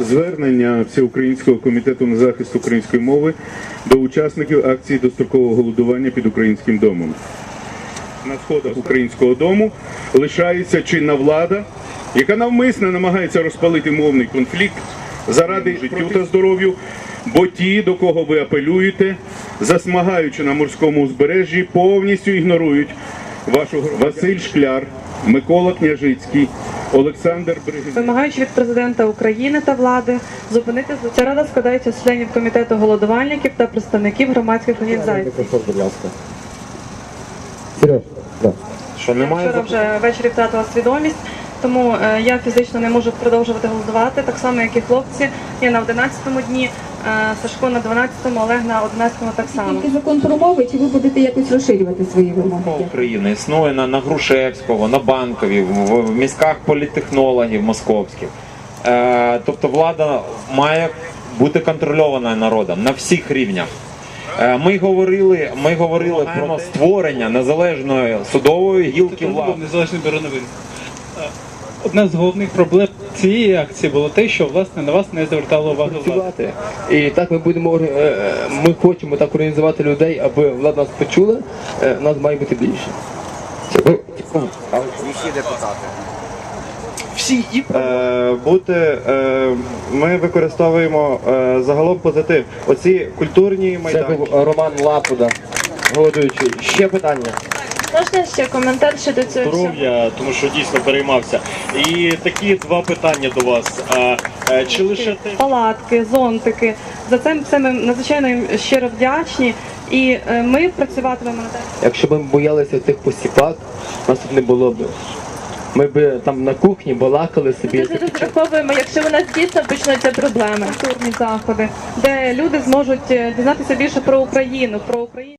Звернення Всеукраїнського комітету на захист української мови до учасників акції дострокового голодування під українським домом. На сходах українського дому лишається чинна влада, яка навмисно намагається розпалити мовний конфлікт заради життю та здоров'ю, бо ті, до кого ви апелюєте, засмагаючи на морському узбережжі, повністю ігнорують вашу. Василь Шкляр, Микола Княжицький, Олександр Бригин. Вимагаючи від президента України та влади зупинити. Ця рада складається з членів комітету голодувальників та представників громадських організацій. Будь ласка. Сереж, да. Що Я немає вчора вже ввечері втратила свідомість, тому е, я фізично не можу продовжувати голодувати, так само, як і хлопці. Я на 11-му дні, Сашко на 12-му, Олег на 11-му так само. Тільки закон про мови, чи ви будете якось розширювати свої вимоги? України існує на, на Грушевського, на Банкові, в, в міськах політехнологів московських. Е, тобто влада має бути контрольована народом на всіх рівнях. Е, Ми говорили, ми говорили про створення незалежної судової гілки влади. був незалежний бюро новин. Одна з головних проблем цієї акції було те, що власне на вас не звертало увагу влада. працювати. І так ми будемо е, е, ми хочемо так організувати людей, аби влада нас почула, е, нас має бути більше. Ви, типу, Всі і Е, бути, е, ми використовуємо е, загалом позитив. Оці культурні це був Роман Лапуда, голодуючий. Ще питання. Можна ще коментар щодо цього? здоров'я, тому що дійсно переймався. І такі два питання до вас. А, е, чи лише те, Палатки, зонтики. За це все ми надзвичайно їм щиро вдячні. І е, ми працюватимемо над тим. Якщо б ми боялися тих посіпак, нас тут не було б. Ми б там на кухні балакали собі. Дуже розраховуємо, якщо у нас дійсно почнуться проблеми. культурні заходи, де люди зможуть е, дізнатися більше про Україну, про Україну.